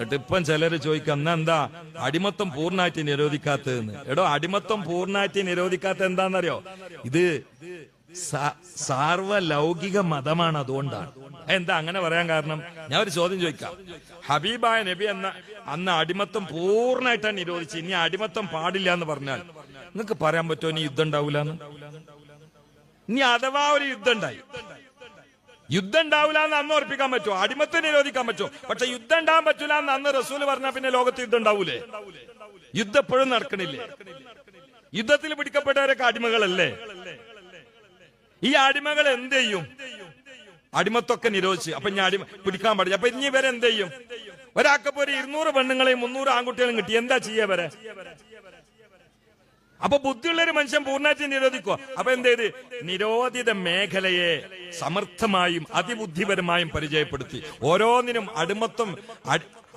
എന്നിട്ട് ഇപ്പം ചിലർ ചോദിക്കുക എന്നാ എന്താ? അടിമത്തം പൂർണമായിട്ട് നിരോധിക്കാത്തതെന്ന്. എടോ അടിമത്തം പൂർണമായിട്ട് നിരോധിക്കാത്ത എന്താണെന്നറിയോ? ഇത് സാർവ സാർവലൗകിക മതമാണ് അതുകൊണ്ടാണ്. എന്താ അങ്ങനെ പറയാൻ കാരണം? ഞാൻ ഒരു ചോദ്യം ചോദിക്കാം. ഹബീബായ നബി എന്ന അന്ന് അടിമത്തം പൂർണമായിട്ടാണ് നിരോധിച്ചത് ഇനി അടിമത്തം പാടില്ല എന്ന് പറഞ്ഞാൽ നിങ്ങൾക്ക് പറയാൻ പറ്റുമോ? ഇനി യുദ്ധം ഉണ്ടാവില്ല ഇനി അഥവാ ഒരു യുദ്ധം ഉണ്ടായി യുദ്ധം ഉണ്ടാവില്ല എന്ന് അന്ന് ഉറപ്പിക്കാൻ പറ്റുമോ? അടിമത്തെ നിരോധിക്കാൻ പറ്റുമോ? പക്ഷെ യുദ്ധം ഉണ്ടാകാൻ പറ്റൂല എന്ന് അന്ന് റസൂൽ പറഞ്ഞാൽ പിന്നെ ലോകത്ത് യുദ്ധം ഉണ്ടാവൂലേ യുദ്ധം എപ്പോഴും നടക്കണില്ലേ? യുദ്ധത്തിൽ പിടിക്കപ്പെട്ടവരൊക്കെ അടിമകളല്ലേ? ഈ അടിമകൾ എന്ത് ചെയ്യും? അടിമത്തൊക്കെ നിരോധിച്ച്. അപ്പൊ ഞാൻ അടിമ പിടിക്കാൻ പാടില്ല. അപ്പൊ ഇനി ഇവരെ എന്ത് ചെയ്യും? ഒരാൾക്കപ്പോ ഒരു ഇരുന്നൂറ് പെണ്ണുങ്ങളെയും മുന്നൂറ് ആൺകുട്ടികളും കിട്ടി. എന്താ ചെയ്യാ വരെ അപ്പൊ ബുദ്ധിയുള്ള ഒരു മനുഷ്യൻ പൂർണമായിട്ട് നിരോധിക്കുക അപ്പൊ എന്ത് ചെയ്ത്? നിരോധിത മേഖലയെ സമർത്ഥമായും അതിബുദ്ധിപരമായും പരിചയപ്പെടുത്തി. ഓരോന്നിനും അടിമത്വം അടി-